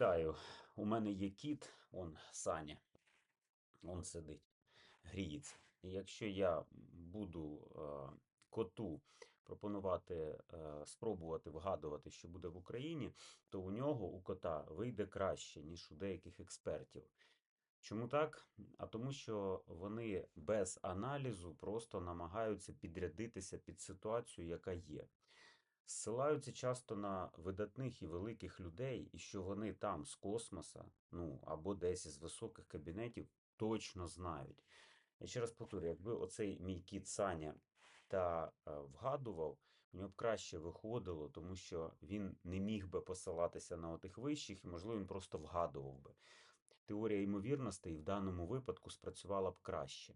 Вітаю. У мене є кіт, он Саня. Он сидить, гріється. І якщо я буду е, коту пропонувати е, спробувати вгадувати, що буде в Україні, то у нього, у кота, вийде краще, ніж у деяких експертів. Чому так? А тому, що вони без аналізу просто намагаються підрядитися під ситуацію, яка є. Зсилаються часто на видатних і великих людей, і що вони там з космоса, ну або десь із високих кабінетів, точно знають. Я ще раз повторю, якби оцей мій кіт Саня та е, вгадував, у нього б краще виходило, тому що він не міг би посилатися на отих вищих, і, можливо, він просто вгадував би. Теорія ймовірностей в даному випадку спрацювала б краще.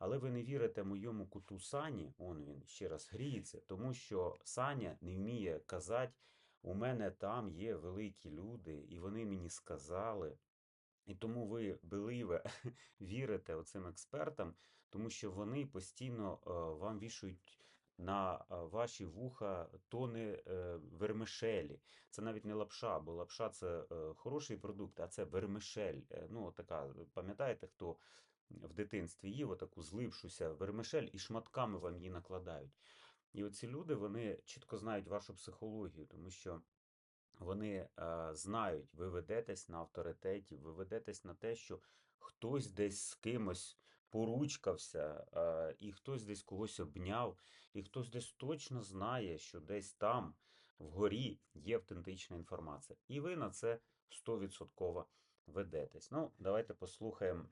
Але ви не вірите моєму куту Сані, он він ще раз гріється, тому що Саня не вміє казати, у мене там є великі люди, і вони мені сказали. І тому ви, беливе, вірите оцим експертам, тому що вони постійно е, вам вішають на е, ваші вуха тони е, вермишелі. Це навіть не лапша, бо лапша це хороший продукт, а це вермишель. Ну, така, пам'ятаєте, хто в дитинстві їв отаку злившуся вермишель і шматками вам її накладають. І оці люди вони чітко знають вашу психологію, тому що вони е, знають, ви ведетесь на авторитеті, ви ведетесь на те, що хтось десь з кимось поручкався, е, і хтось десь когось обняв, і хтось десь точно знає, що десь там вгорі є автентична інформація. І ви на це 100% ведетесь. Ну, давайте послухаємо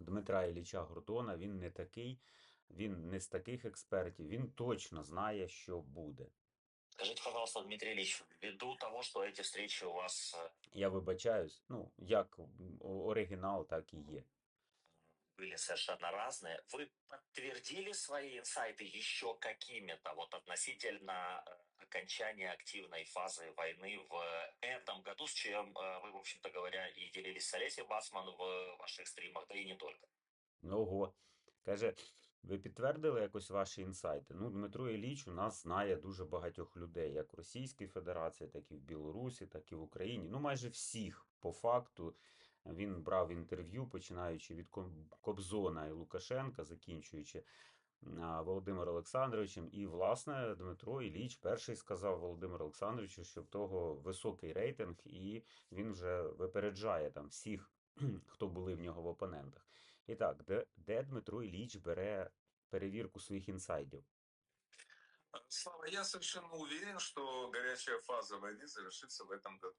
Дмитра Ілліча Гордона. Він не такий, він не з таких експертів, він точно знає, що буде. Скажіть, пожалуйста, Дмитрий Ильич, ввиду того, що ці зустрічі у вас э, Я вибачаюсь, ну, як оригінал, так і є были совершенно разные, вы подтвердили свои инсайты еще какими-то вот относительно э, окончания активной фазы войны в этом году, с чем э, вы, в общем-то говоря, и делились с Олесей Басман в ваших стримах, да и не только. Ого. Каже, ви підтвердили якось ваші інсайти? Ну, Дмитро Ілліч у нас знає дуже багатьох людей, як в Російській Федерації, так і в Білорусі, так і в Україні. Ну, майже всіх по факту. Він брав інтерв'ю, починаючи від Кобзона і Лукашенка, закінчуючи Володимиром Олександровичем. І, власне, Дмитро Ілліч перший сказав Володимиру Олександровичу, що в того високий рейтинг, і він вже випереджає там всіх, хто були в нього в опонентах. І так, де, де Дмитро Ілліч бере перевірку своїх інсайдів? Слава, я совершенно уверен, что горячая фаза войны завершится в этом году.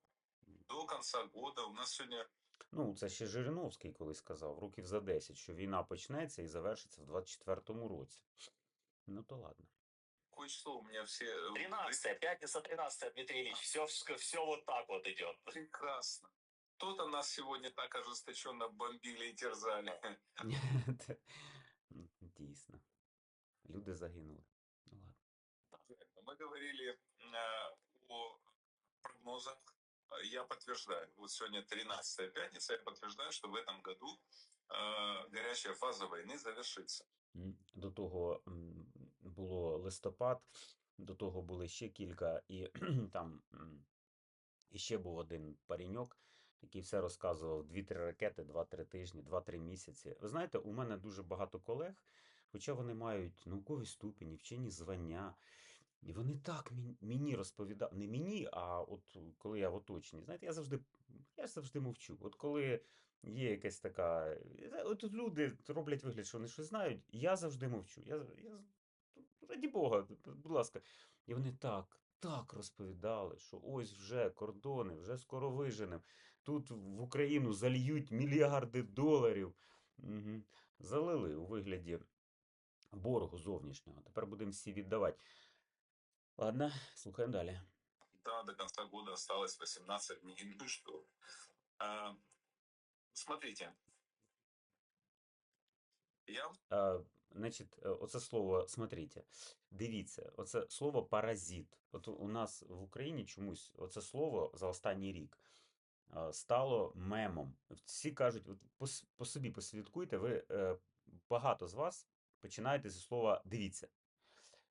До конца года у нас сегодня Ну, це ще Жириновський колись сказав, років за 10, що війна почнеться і завершиться в 24-му році. Ну то ладно. какое число у меня все... э, 13 пятница 13 Дмитрий Ильич, все, все вот так вот идет. Прекрасно. Кто-то нас сегодня так ожесточенно бомбили и терзали. Те- м, Дійсно. Люди загинули. Ну ладно. Мы говорили э, о прогнозах. Э, Я подтверждаю, вот сегодня 13 пятница, я подтверждаю, что в этом году э, горячая фаза войны завершится. М, До того м, було листопад, до того були ще кілька, і там м, іще був один паріньок, який все розказував: дві-три ракети, два-три тижні, два-три місяці. Ви знаєте, у мене дуже багато колег, хоча вони мають наукові ступені, вчені звання. І вони так мені- розповідали, не мені, а от коли я в оточенні, знаєте, я завжди, я завжди мовчу. От коли є якась така, е, от люди роблять вигляд, що вони щось знають, я завжди мовчу. Я, я, раді Бога, будь ласка. І вони так, так розповідали, що ось вже кордони, вже скоро виженемо. Тут в Україну зальють мільярди доларів. Угу. Залили у вигляді боргу зовнішнього. Тепер будемо всі віддавати. Ладно, слухаємо далі. Да, до конца года осталось 18 дней. Ну что, а, смотрите. Я А, значить, е, оце слово, смотрите, дивіться, оце слово паразит. От у нас в Україні чомусь оце слово за останній рік стало мемом. Всі кажуть, от по, по собі послідкуйте, ви е, багато з вас починаєте зі слова дивіться.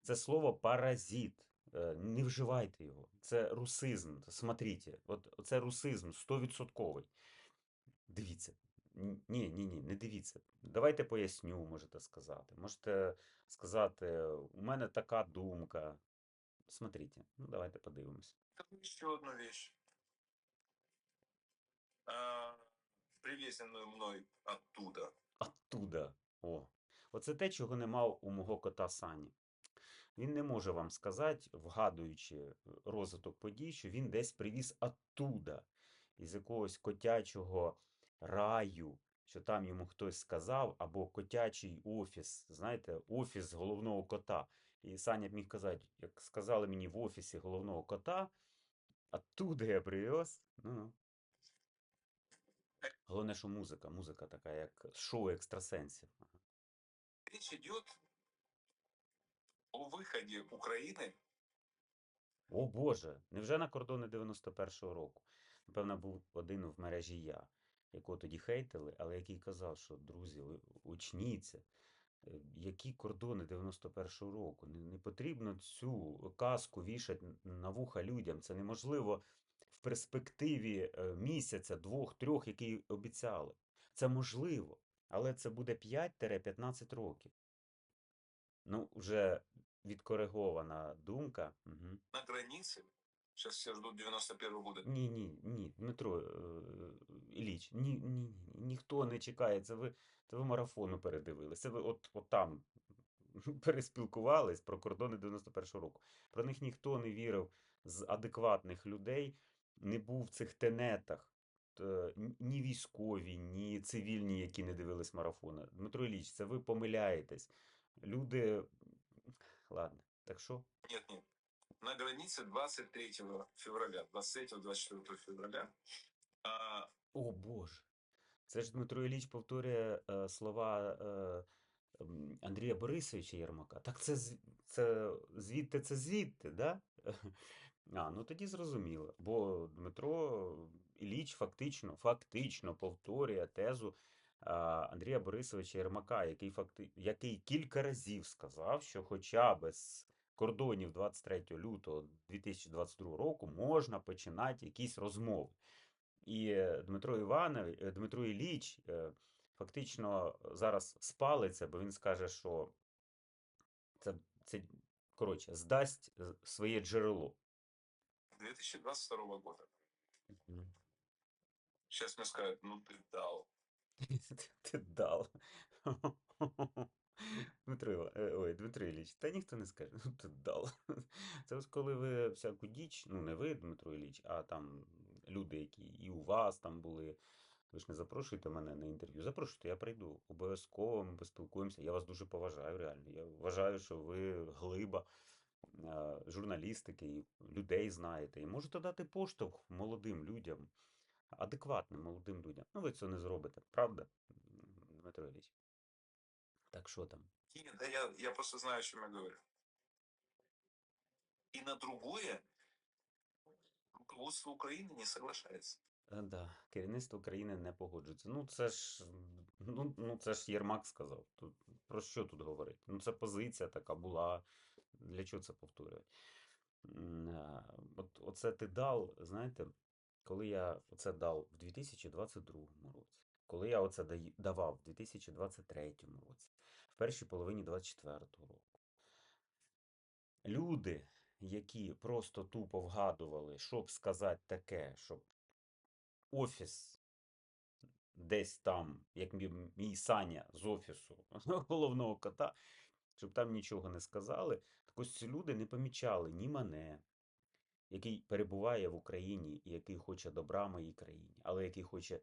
Це слово паразит. Е, Не вживайте його. Це русизм. Смотрите, от це русизм 100%. Дивіться. Ні, ні, ні, не дивіться. Давайте поясню, можете сказати. Можете сказати, у мене така думка. Смотрите, ну давайте подивимось. Еще одну вещь. А, привезенную мной оттуда. Оттуда. О. Оце те, чого не мав у мого кота Сані. Він не може вам сказати, вгадуючи е, розвиток подій, що він десь привіз оттуда, із якогось котячого раю, що там йому хтось сказав, або котячий офіс, знаєте, офіс головного кота. І Саня б міг казати, як сказали мені в офісі головного кота, оттуда я привез. Ну. Головне, що музика, музика така, як шоу екстрасенсів. Речь идет о выходе Украины О Боже, невже на кордони 91-го року? Напевно, був один в мережі я, якого тоді хейтили, але який казав, що друзі, ви учніться. Е, Які кордони 91-го року? Не, не потрібно цю казку вішати на вуха людям. Це неможливо в перспективі е, місяця, двох, трьох, які обіцяли. Це можливо, але це буде 5-15 років. Ну, вже відкоригована думка. Угу. на границе. Сейчас все ждут 91 года. Ні, ні, ні, Дмитро е, Ілліч, ні, ні, ні, ніхто не чекає. Це ви, це ви марафону передивились. Це ви от, от там переспілкувались про кордони 91-го року. Про них ніхто не вірив з адекватних людей, не був в цих тенетах. Ні військові, ні цивільні, які не дивились марафони. Дмитро Ілліч, це ви помиляєтесь. Люди. Ладно, так що? Нет, нет. На границе 23 февраля, 23-24 февраля а, О Боже. Це ж Дмитро Ілліч повторює е, слова е, Андрія Борисовича Єрмака. Так це, це звідти, це звідти, да? А, ну тоді зрозуміло. Бо Дмитро Ілліч фактично, фактично повторює тезу Андрія Борисовича Єрмака, який, факти, який кілька разів сказав, що хоча б з кордонів 23 лютого 2022 року можна починати якісь розмови. І е, Дмитро Іванович, е, Дмитро Ілліч е, фактично зараз спалиться, бо він скаже, що це, це коротше, здасть своє джерело. 2022 года. Сейчас мне скажут, ну ты дал. Ти дав. Дмитро, е, ой, Дмитро Ілліч, та ніхто не скаже, ну ти дав. Це ось коли ви всяку діч, ну не ви, Дмитро Ілліч, а там люди, які і у вас там були. Ви ж не запрошуєте мене на інтерв'ю. Запрошуйте, я прийду. Обов'язково ми поспілкуємося. Я вас дуже поважаю, реально. Я вважаю, що ви глиба журналістики, людей знаєте. І можете дати поштовх молодим людям, адекватним молодим людям. Ну, ви цього не зробите, правда, Дмитро Ілліч? Так що там? И, да я, я просто знаю, о чем я говорю. И на другое руководство Украины не соглашается. Е, Да, керівництво країни не погоджується. Ну, це ж, ну, ну, це ж Єрмак сказав. Тут, про що тут говорити? Ну, це позиція така була. Для чого це повторювати? М, а, От, оце ти дав, знаєте, коли я оце дав в 2022 році, коли я оце давав в 2023 році, в першій половині 2024 року. Люди, які просто тупо вгадували, щоб сказати таке, щоб офіс десь там, як мій, Саня з офісу головного кота, щоб там нічого не сказали, так ось ці люди не помічали ні мене, який перебуває в Україні і який хоче добра моїй країні, але який хоче,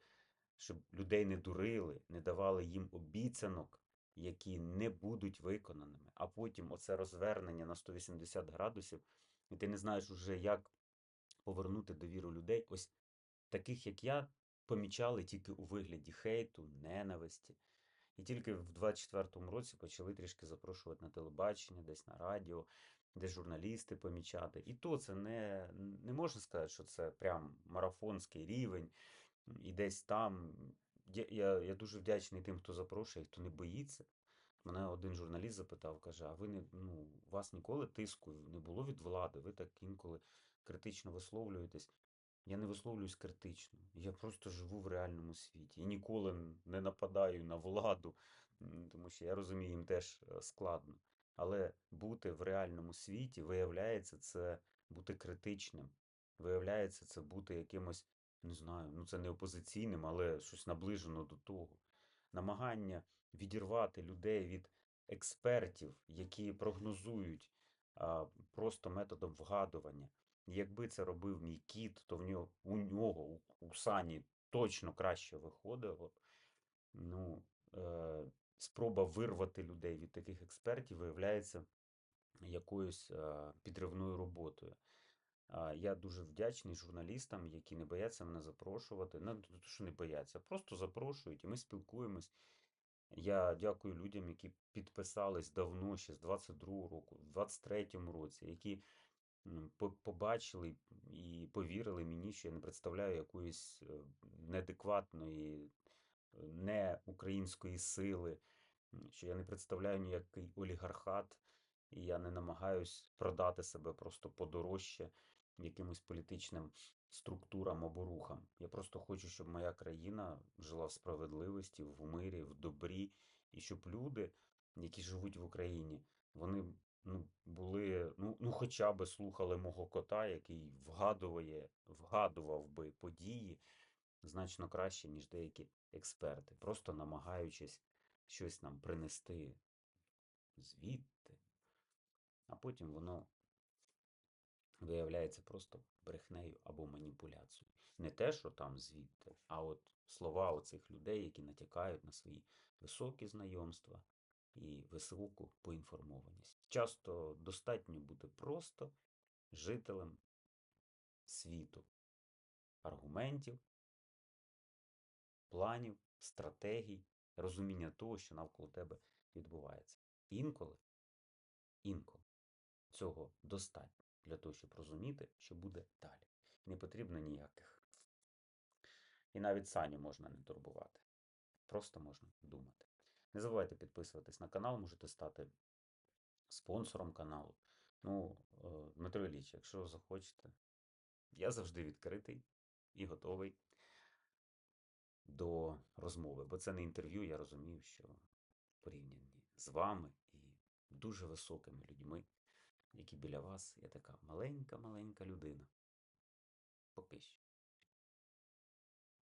щоб людей не дурили, не давали їм обіцянок, які не будуть виконаними. А потім оце розвернення на 180 градусів, і ти не знаєш уже, як повернути довіру людей. Ось таких, як я, помічали тільки у вигляді хейту, ненависті. І тільки в 24-му році почали трішки запрошувати на телебачення, десь на радіо, десь журналісти помічати. І то це не, не можна сказати, що це прям марафонський рівень, і десь там. Я, я, я дуже вдячний тим, хто запрошує, хто не боїться. Мене один журналіст запитав, каже: а ви не ну, вас ніколи тиску не було від влади? Ви так інколи критично висловлюєтесь. Я не висловлююсь критично. Я просто живу в реальному світі і ніколи не нападаю на владу, тому що я розумію, їм теж е, складно. Але бути в реальному світі, виявляється, це бути критичним. Виявляється, це бути якимось, не знаю, ну це не опозиційним, але щось наближено до того. Намагання відірвати людей від експертів, які прогнозують а, просто методом вгадування. Якби це робив мій кіт, то в нього у нього, у, у Сані точно краще виходило. Ну, е, спроба вирвати людей від таких експертів виявляється якоюсь підривною роботою. Я дуже вдячний журналістам, які не бояться мене запрошувати. Не то, що не бояться, просто запрошують, і ми спілкуємось. Я дякую людям, які підписались давно, ще з 22-го року, в 23-му році, які побачили і повірили мені, що я не представляю якоїсь е, неадекватної, не української сили, що я не представляю ніякий олігархат, і я не намагаюсь продати себе просто подорожче якимось політичним структурам або рухам. Я просто хочу, щоб моя країна жила в справедливості, в мирі, в добрі, і щоб люди, які живуть в Україні, вони ну, були, ну, ну хоча б слухали мого кота, який вгадує, вгадував би події значно краще, ніж деякі експерти, просто намагаючись щось нам принести звідти, а потім воно виявляється просто брехнею або маніпуляцією. Не те, що там звідти, а от слова оцих людей, які натякають на свої високі знайомства і високу поінформованість. Часто достатньо бути просто жителем світу, аргументів, планів, стратегій, розуміння того, що навколо тебе відбувається. Інколи, інколи цього достатньо для того, щоб розуміти, що буде далі. Не потрібно ніяких. І навіть Саню можна не турбувати. Просто можна думати. Не забувайте підписуватись на канал, можете стати спонсором каналу. Ну, е, Дмитро Ілліч, якщо захочете, я завжди відкритий і готовий до розмови. Бо це не інтерв'ю, я розумію, що порівнянні з вами і дуже високими людьми, які біля вас, я така маленька-маленька людина. Поки що.